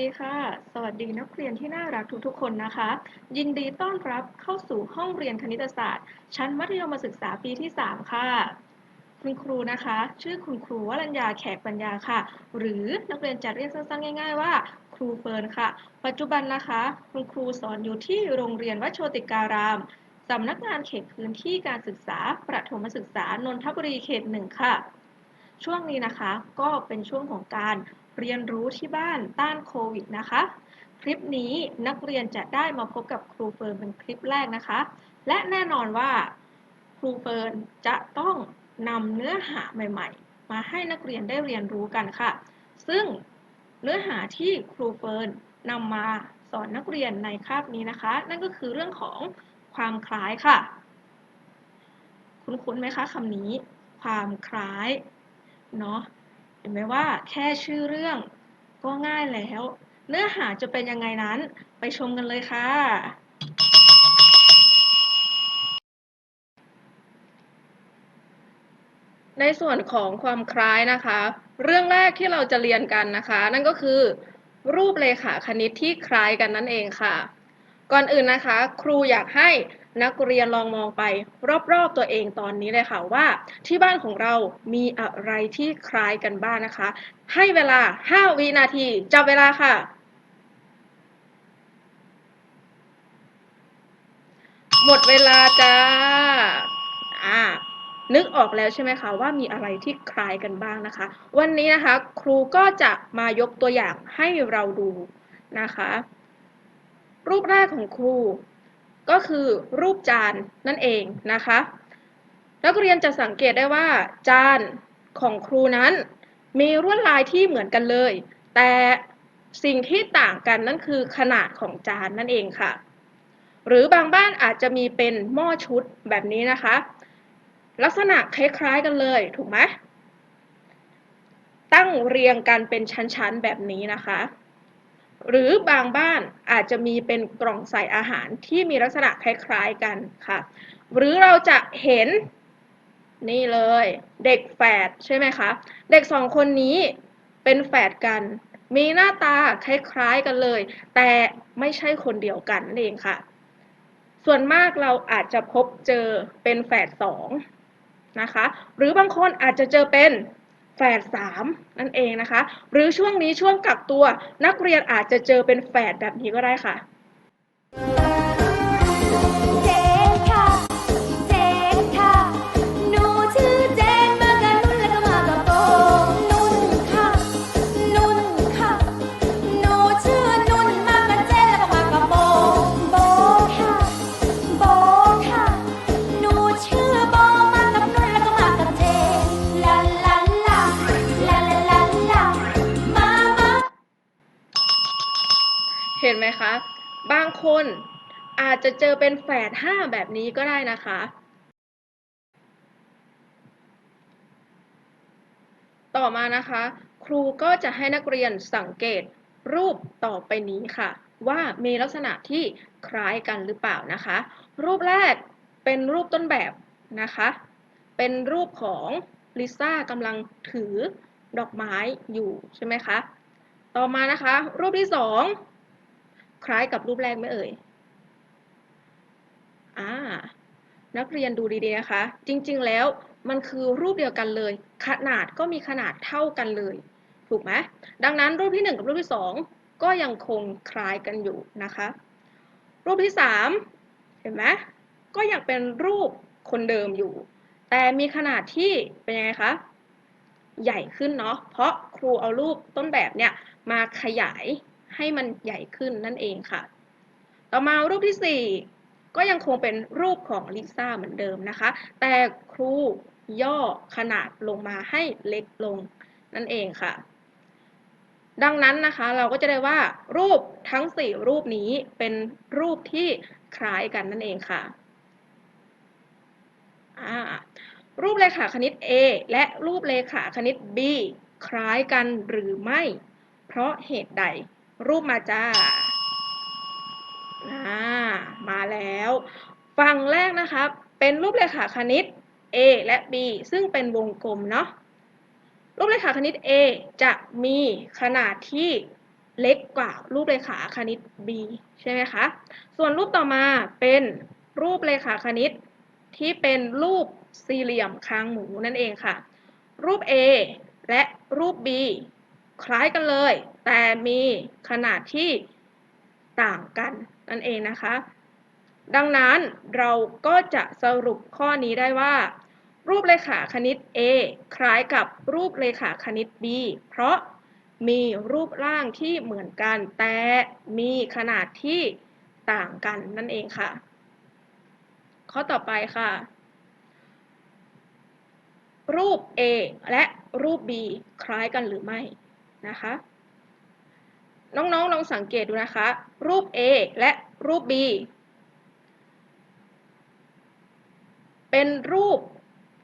ดีค่ะ สวัสดีนักเรียนที่น่ารักทุกๆคนนะคะ ยินดีต้อนรับเข้าสู่ห้องเรียนคณิตศาสตร์ ชั้นมัธยมศึกษาปีที่ 3 ค่ะ คุณครูนะคะ ชื่อคุณครูวรัญญาแขกปัญญาค่ะ หรือนักเรียนจะเรียกสั้นๆง่าย ๆ ว่า ครูเฟิร์นค่ะ ปัจจุบันนะคะ คุณครูสอนอยู่ที่โรงเรียนวัดโชติการามสำนักงานเขตพื้นที่การศึกษา ประถมศึกษานนทบุรีเขตหนึ่งค่ะ ช่วงนี้นะคะก็เป็นช่วงของการ เรียนรู้ที่บ้านต้านโควิดนะคะ คลิปนี้นักเรียนจะได้มาพบกับครูเฟิร์นเป็นคลิปแรกนะคะ และแน่นอนว่าครูเฟิร์นจะต้องนำเนื้อหาใหม่ ๆ มาให้นักเรียนได้เรียนรู้กันค่ะ ซึ่งเนื้อหาที่ครูเฟิร์นนำมาสอนนักเรียนในคาบนี้นะคะ นั่นก็คือเรื่องของความคล้ายค่ะ คุ้นๆไหมคะคำนี้ ความคล้ายเนาะ เห็นไหมว่าแค่ชื่อเรื่องก็ง่ายแล้ว เนื้อหาจะเป็นยังไงนั้นไปชมกันเลยค่ะ ในส่วนของความคล้ายนะคะ เรื่องแรกที่เราจะเรียนกันนะคะ นั่นก็คือ รูปเลขาคณิตที่คล้ายกันนั่นเองค่ะ ก่อนอื่นนะคะ ครูอยากให้นักเรียนลองมองไป รอบๆตัวเองตอนนี้เลยค่ะว่า ที่บ้านของเรามีอะไรที่คล้ายกันบ้างนะคะ ให้เวลา 5 วินาทีจับเวลาค่ะหมดเวลาจ้า อ่า นึกออกแล้วใช่ไหมคะว่ามีอะไรที่คล้ายกันบ้างนะคะ วันนี้นะคะ ครูก็จะมายกตัวอย่างให้เราดูนะคะ รูปแรกของครู ก็คือรูปจานนั่นเองนะคะ นักเรียนจะสังเกตได้ว่า จานของครูนั้น มีลวดลายที่เหมือนกันเลย แต่สิ่งที่ต่างกันนั่นคือขนาดของจานนั่นเองค่ะ หรือบางบ้านอาจจะมีเป็นหม้อชุดแบบนี้นะคะ ลักษณะคล้ายๆกันเลยถูกไหมตั้งเรียงกันเป็นชั้นๆแบบนี้นะคะ หรือบางบ้านอาจจะมีเป็นกล่องใส่อาหารที่มีลักษณะคล้ายๆกันค่ะ หรือเราจะเห็นนี่เลยเด็กแฝดใช่ไหมคะ เด็กสองคนนี้เป็นแฝดกัน มีหน้าตาคล้ายๆกันเลย แต่ไม่ใช่คนเดียวกันนั่นเองค่ะ ส่วนมากเราอาจจะพบเจอเป็นแฝดสองนะคะ หรือบางคนอาจจะเจอเป็น แฝดสามนั่นเองนะคะ หรือช่วงนี้ช่วงกักตัวนักเรียนอาจจะเจอเป็นแฝดแบบนี้ก็ได้ค่ะ ไหมคะ บางคนอาจจะเจอเป็นแฝดห้าแบบนี้ก็ได้นะคะ ต่อมานะคะ ครูก็จะให้นักเรียนสังเกตรูปต่อไปนี้ค่ะ ว่ามีลักษณะที่คล้ายกันหรือเปล่านะคะ รูปแรกเป็นรูปต้นแบบนะคะ เป็นรูปของลิซ่ากำลังถือดอกไม้อยู่ใช่ไหมคะ ต่อมานะคะ รูปที่สอง คล้ายกับรูปแรกไหมเอ่ยอ่านักเรียนดูดีๆนะคะ จริงๆแล้วมันคือรูปเดียวกันเลย ขนาดก็มีขนาดเท่ากันเลย ถูกไหมดังนั้นรูปที่ 1 กับรูปที่ 2 ก็ยังคงคล้ายกันอยู่นะคะ รูปที่ 3 เห็นไหมก็ยังเป็นรูปคนเดิมอยู่ แต่มีขนาดที่เป็นยังไงคะใหญ่ขึ้นเนาะเพราะครูเอารูปต้นแบบเนี่ยมาขยาย ให้มันใหญ่ขึ้นนั่นเองค่ะ ต่อมารูปที่ 4 ก็ยังคงเป็นรูปของลิซ่าเหมือนเดิมนะคะ แต่ครูย่อขนาดลงมาให้เล็กลงนั่นเองค่ะ ดังนั้นนะคะเราก็จะได้ว่ารูปทั้ง 4 รูปนี้เป็นรูปที่คล้ายกันนั่นเองค่ะรูปเลขาคณิต A และรูปเลขาคณิต B คล้ายกันหรือไม่ เพราะเหตุใด รูปมาจ้าอ่ามาแล้ว ฝั่งแรกนะคะเป็นรูปเลขาคณิต A และ B ซึ่งเป็นวงกลมเนาะรูปเลขาคณิต A จะมีขนาดที่เล็กกว่ารูปเรขาคณิต b ใช่ไหมคะ ส่วนรูปต่อมาเป็นรูปเรขาคณิตที่เป็นรูปสี่เหลี่ยมคางหมูนั่นเองค่ะ รูป A และรูป B คล้ายกันเลย แต่มีขนาดที่ต่างกันนั่นเองนะคะ ดังนั้นเราก็จะสรุปข้อนี้ได้ว่า รูปเลขาคณิต A คล้ายกับรูปเลขาคณิต B เพราะมีรูปร่างที่เหมือนกัน แต่มีขนาดที่ต่างกันนั่นเองค่ะ ข้อต่อไปค่ะ รูป A และรูป B คล้ายกันหรือไม่นะคะ น้องๆลองสังเกตดูนะคะ รูป A และรูป B เป็นรูป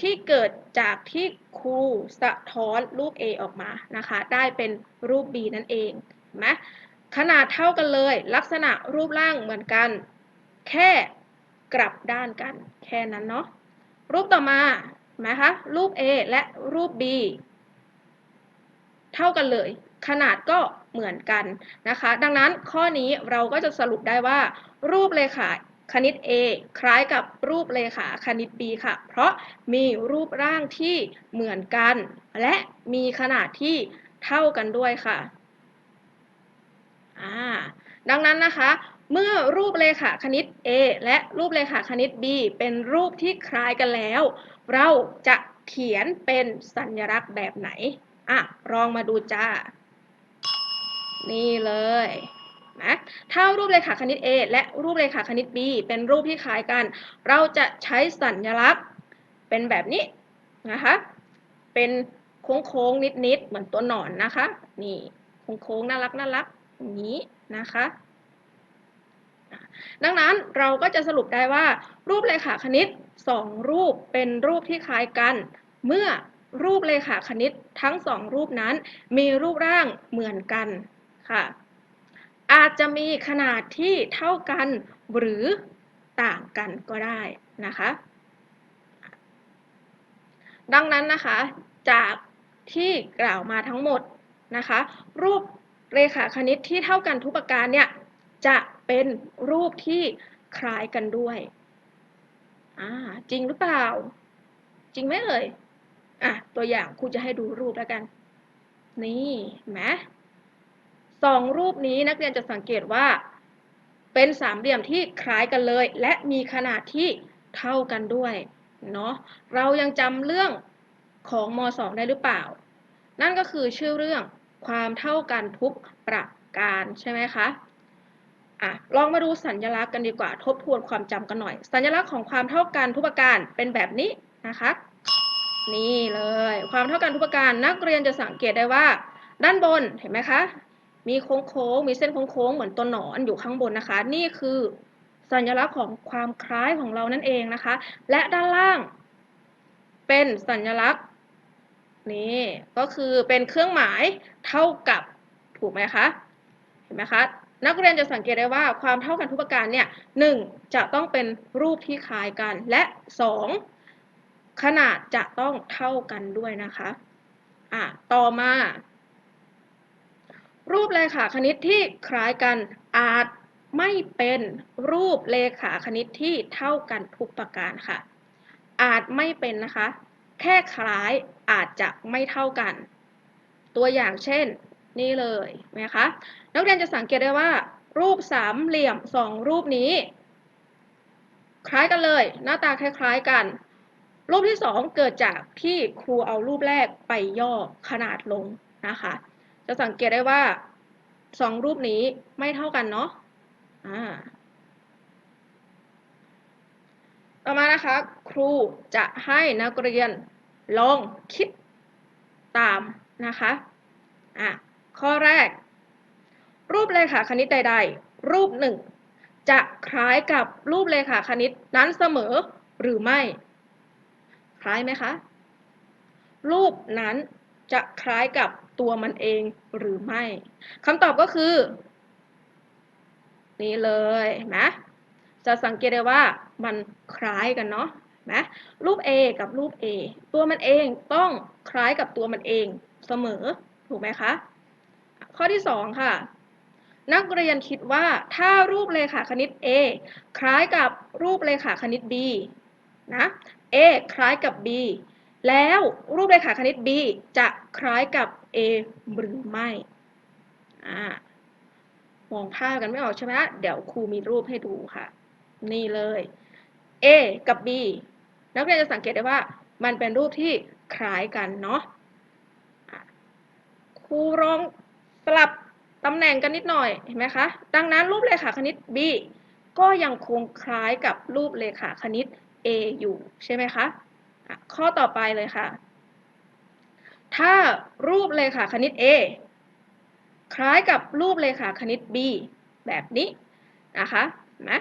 ที่เกิดจากที่ครูสะท้อนรูป A ออกมานะคะ ได้เป็นรูป B นั่นเองเห็นไหมขนาดเท่ากันเลย ลักษณะรูปร่างเหมือนกัน แค่กลับด้านกัน แค่นั้นเนาะ รูปต่อมานะคะ รูป A และรูป B เท่ากันเลย ขนาดก็ เหมือนกันนะคะ ดังนั้นข้อนี้เราก็จะสรุปได้ว่า รูปเลขาคณิต A คล้ายกับรูปเลขาคณิต B ค่ะ เพราะมีรูปร่างที่เหมือนกัน และมีขนาดที่เท่ากันด้วยค่ะดังนั้นนะคะ เมื่อรูปเลขาคณิต A และรูปเลขาคณิต B เป็นรูปที่คล้ายกันแล้ว เราจะเขียนเป็นสัญลักษณ์แบบไหนอะลองมาดูจ้า นี่เลยนะถ้ารูปเลขาคณิต A และรูปเลขาคณิต B เป็นรูปที่คล้ายกัน เราจะใช้สัญลักษณ์เป็นแบบนี้นะคะ เป็นโค้งๆนิดๆเหมือนตัวหนอนนะคะ นี่โค้งๆน่ารักน่ารักอย่างนี้นะคะ ดังนั้นเราก็จะสรุปได้ว่า รูปเลขาคณิต 2 รูปเป็นรูปที่คล้ายกัน เมื่อรูปเลขาคณิตทั้งสองรูปนั้นมีรูปร่างเหมือนกัน ค่ะ อาจจะมีขนาดที่เท่ากันหรือต่างกันก็ได้นะคะ ดังนั้นนะคะจากที่กล่าวมาทั้งหมดนะคะ รูปเรขาคณิตที่เท่ากันทุกประการเนี่ยจะเป็นรูปที่คล้ายกันด้วยอ่าจริงหรือเปล่า จริงไหมเอ่ยอะตัวอย่างครูจะให้ดูรูปแล้วกัน นี่ไหม สองรูปนี้นักเรียนจะสังเกตว่า เป็นสามเหลี่ยมที่คล้ายกันเลย และมีขนาดที่เท่ากันด้วยเนาะเรายังจำเรื่องของม .2 ได้หรือเปล่า นั่นก็คือชื่อเรื่องความเท่ากันทุกประการใช่ไหมคะอะลองมาดูสัญลักษณ์กันดีกว่า ทบทวนความจำกันหน่อย สัญลักษณ์ของความเท่ากันทุกประการเป็นแบบนี้นะคะ นี่เลย ความเท่ากันทุกประการนักเรียนจะสังเกตได้ว่า ด้านบนเห็นไหมคะ มีโค้งๆมีเส้นโค้งๆเหมือนตัวหนอนอยู่ข้างบนนะคะ นี่คือสัญลักษณ์ของความคล้ายของเรานั่นเองนะคะ และด้านล่าง เป็นสัญลักษณ์นี่ก็คือเป็นเครื่องหมายเท่ากับถูกไหมคะเห็นไหมคะนักเรียนจะสังเกตได้ว่าความเท่ากันทุกประการเนี่ยหนึ่งจะต้องเป็นรูปที่คล้ายกัน และสองขนาดจะต้องเท่ากันด้วยนะคะอะต่อมา รูปเลขาคณิตที่คล้ายกันอาจไม่เป็นรูปเลขาคณิตที่เท่ากันทุกประการค่ะ อาจไม่เป็นนะคะ แค่คล้ายอาจจะไม่เท่ากัน ตัวอย่างเช่น นี่เลยนะคะนักเรียนจะสังเกตได้ว่า รูปสามเหลี่ยมสองรูปนี้ คล้ายกันเลย หน้าตาคล้ายๆกัน รูปที่สองเกิดจากที่ครูเอารูปแรกไปย่อขนาดลงนะคะ จะสังเกตได้ว่าสองรูปนี้ไม่เท่ากันเนาะต่อมานะคะ ครูจะให้นักเรียนลองคิดตามนะคะอะข้อแรก รูปเลขาคณิตใด ๆ รูปหนึ่งจะคล้ายกับรูปเลขาคณิตนั้นเสมอหรือไม่ คล้ายไหมคะ รูปนั้น จะคล้ายกับตัวมันเองหรือไม่คำตอบก็คือ นี่เลยนะจะสังเกตได้ว่ามันคล้ายกันเนาะนะรูป A กับรูป A ตัวมันเองต้องคล้ายกับตัวมันเองเสมอ ถูกไหมคะ ข้อที่ 2 ค่ะ นักเรียนคิดว่าถ้ารูปเลขาคณิต A คล้ายกับรูปเลขาคณิต B นะ A คล้ายกับ B แล้วรูปเลขาคณิต B จะคล้ายกับ A หรือไม่มองภาพกันไม่ออกใช่ไหมเดี๋ยวครูมีรูปให้ดูค่ะ นี่เลย A กับ B นักเรียนจะสังเกตได้ว่ามันเป็นรูปที่คล้ายกันเนาะครูลองสลับตำแหน่งกันนิดหน่อยเห็นไหมคะ ดังนั้นรูปเลขาคณิต B ก็ยังคงคล้ายกับรูปเลขาคณิต A อยู่ใช่ไหมคะ ข้อต่อไปเลยค่ะ ถ้ารูปเลขาคณิต A คล้ายกับรูปเลขาคณิต B แบบนี้นะคะเห็นไหม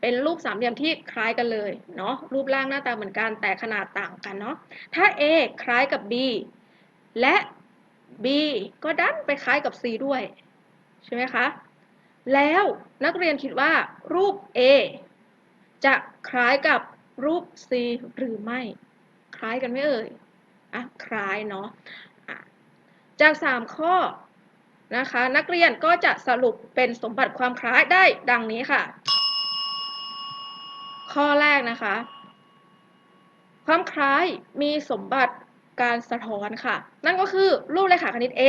เป็นรูปสามเหลี่ยมที่คล้ายกันเลยเนาะรูปร่างหน้าตาเหมือนกันแต่ขนาดต่างกันเนาะถ้า A คล้ายกับ B และ B ก็ดันไปคล้ายกับ C ด้วยใช่ไหมคะแล้วนักเรียนคิดว่ารูป A จะคล้ายกับ รูป C หรือไม่ คล้ายกันไหมเอ่ยอะคล้ายเนาะะจาก 3 ข้อนะคะ นักเรียนก็จะสรุปเป็นสมบัติความคล้ายได้ดังนี้ค่ะ ข้อแรกนะคะ ความคล้ายมีสมบัติการสะท้อนค่ะ นั่นก็คือรูปเลขาคณิต A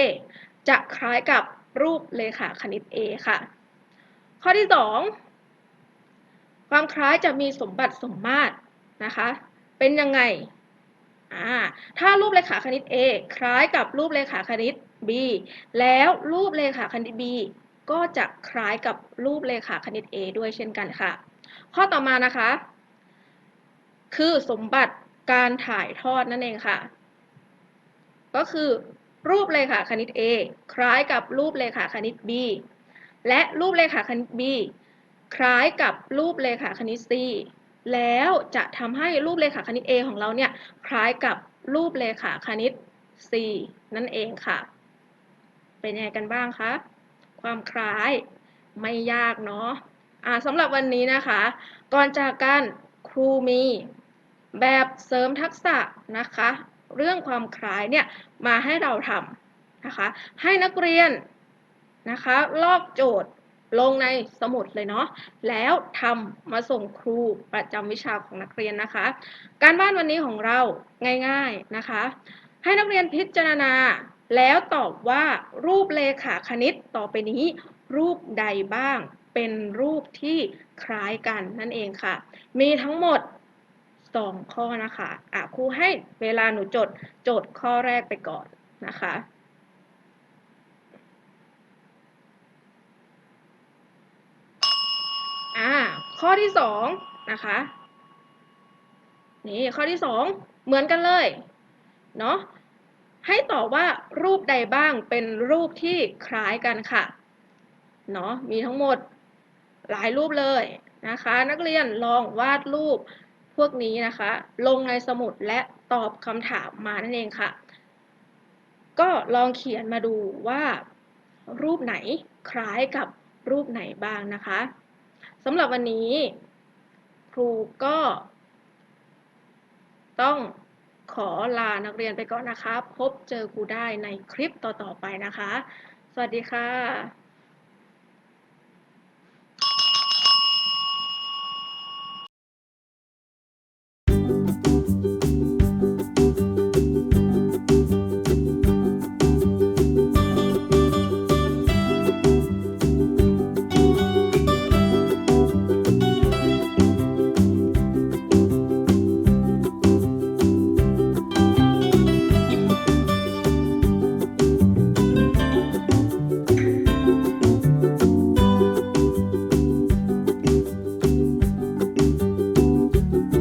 จะคล้ายกับรูปเลขาคณิต A ค่ะ ข้อที่ 2 ความคล้ายจะมีสมบัติสมมาตรนะคะ เป็นยังไงถ้ารูปเลขาคณิต A คล้ายกับรูปเลขาคณิต B แล้วรูปเลขาคณิต B ก็จะคล้ายกับรูปเลขาคณิต A ด้วยเช่นกันค่ะ ข้อต่อมานะคะ คือสมบัติการถ่ายทอดนั่นเองค่ะ ก็คือรูปเลขาคณิต A คล้ายกับรูปเลขาคณิต B และรูปเลขาคณิต B คล้ายกับรูปเลขาคณิต C แล้วจะทำให้รูปเลขาคณิต A ของเราเนี่ยคล้ายกับรูปเลขาคณิต C นั่นเองค่ะ เป็นยังไงกันบ้างคะ ความคล้ายไม่ยากเนาะะสำหรับวันนี้นะคะ ก่อนจากกันครูมีแบบเสริมทักษะนะคะ เรื่องความคล้ายเนี่ยมาให้เราทำนะคะ ให้นักเรียนนะคะ ลอกโจทย์ ลงในสมุดเลยเนาะแล้วทำมาส่งครูประจำวิชาของนักเรียนนะคะ การบ้านวันนี้ของเราง่ายๆนะคะ ให้นักเรียนพิจารณา แล้วตอบว่ารูปเลขาคณิตต่อไปนี้ รูปใดบ้าง เป็นรูปที่คล้ายกันนั่นเองค่ะ มีทั้งหมด2ข้อนะคะะครูให้เวลาหนูจด โจทย์ข้อแรกไปก่อนนะคะอ่า ข้อที่สองนะคะนี่ข้อที่สองเหมือนกันเลยเนาะให้ตอบว่ารูปใดบ้างเป็นรูปที่คล้ายกันค่ะเนาะมีทั้งหมดหลายรูปเลยนะคะ นักเรียนลองวาดรูปพวกนี้นะคะ ลงในสมุดและตอบคำถามมานั่นเองค่ะ ก็ลองเขียนมาดูว่ารูปไหนคล้ายกับรูปไหนบ้างนะคะ สำหรับวันนี้ ครูก็ ต้องขอลานักเรียนไปก่อนนะคะ พบเจอครูได้ในคลิปต่อๆไปนะคะ สวัสดีค่ะ